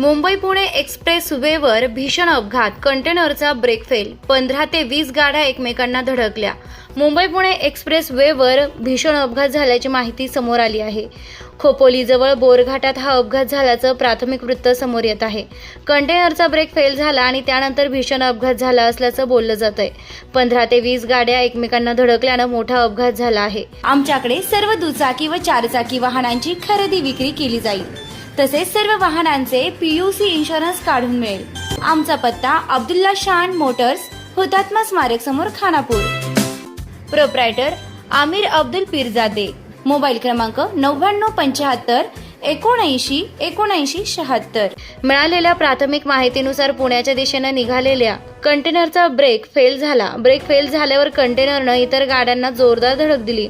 Mumbai Pune express वेवर भीषण अपघात कंटेनरचा ब्रेक फेल पंधरा ते वीस गाड्या एकमेकांना धडकल्या. मुंबई पुणे एक्सप्रेस वेवर भीषण अपघात झाल्याची माहिती समोर आली आहे. खोपोलीजवळ बोरघाटात हा अपघात झाल्याचं प्राथमिक वृत्त समोर येत आहे. कंटेनरचा ब्रेक फेल झाला आणि त्यानंतर भीषण अपघात झाला असल्याचं बोललं जात आहे पंधरा ते वीस गाड्या एकमेकांना धडकल्यानं मोठा अपघात झाला आहे. आमच्याकडे सर्व दुचाकी व चारचाकी वाहनांची खरेदी विक्री केली जाईल. तसेच सर्व वाहनांचे पीयूसी इन्शुरन्स काढून मिळेल. आमचा पत्ता अब्दुल्ला शान मोटर्स हुतात्मा स्मारक समोर खानापूर. प्रोप्रायटर आमिर अब्दुल पीरजादे. मोबाईल क्रमांक नव्याण्णव पंच्याहत्तर एकोणऐंशी एकोणऐंशी शहात्तर. मिळालेल्या प्राथमिक माहितीनुसार पुण्याच्या दिशेनं निघालेल्या कंटेनरचा ब्रेक फेल झाला. ब्रेक फेल झाल्यावर कंटेनरनं इतर गाड्यांना जोरदार धडक दिली.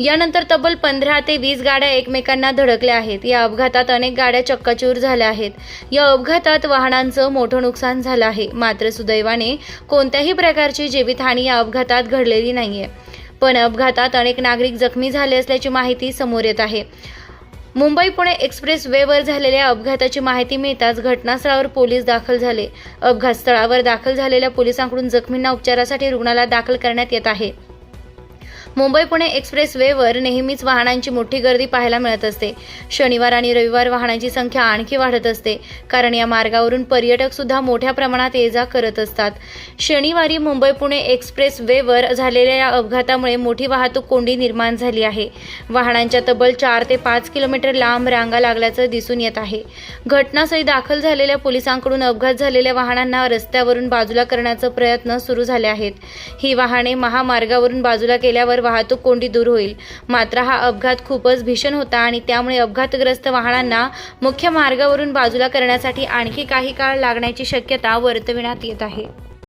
यानंतर तब्बल पंधरा ते वीस गाड्या एकमेकांना धडकल्या आहेत. या अपघातात अनेक गाड्या चक्काचूर झाल्या आहेत. या अपघातात वाहनांचं मोठं नुकसान झालं आहे. मात्र सुदैवाने कोणत्याही प्रकारची जीवितहानी या अपघातात घडलेली नाहीये. पण अपघातात अनेक नागरिक जखमी झाले असल्याची माहिती समोर येत आहे. मुंबई पुणे एक्सप्रेस वेवर झालेल्या अपघाताची माहिती मिळताच घटनास्थळावर पोलीस दाखल झाले. अपघातस्थळावर दाखल झालेल्या पोलिसांकडून जखमींना उपचारासाठी रुग्णालयात दाखल करण्यात येत आहे. मुंबई पुणे एक्सप्रेस वेवर नेहमीच वाहनांची मोठी गर्दी पाहायला मिळत असते. शनिवार आणि रविवार वाहनांची संख्या आणखी वाढत असते कारण या मार्गावरून पर्यटक सुद्धा मोठ्या प्रमाणात ये जा करत असतात. शनिवारी मुंबई पुणे एक्सप्रेस वेवर झालेल्या या अपघातामुळे मोठी वाहतूक कोंडी निर्माण झाली आहे. वाहनांच्या तब्बल चार ते पाच किलोमीटर लांब रांगा लागल्याचं दिसून येत आहे. घटनास्थळी दाखल झालेल्या पोलिसांकडून अपघात झालेल्या वाहनांना रस्त्यावरून बाजूला करण्याचा प्रयत्न सुरू झाले आहेत. ही वाहने महामार्गावरून बाजूला केल्यावर वाहतूक कोंडी दूर होईल. मात्र हा अपघात खूपच भीषण होता आणि त्यामुळे अपघातग्रस्त वाहनांना मुख्य मार्गावरून बाजूला करण्यासाठी आणखी काही काळ लागण्याची शक्यता वर्तविण्यात येत आहे.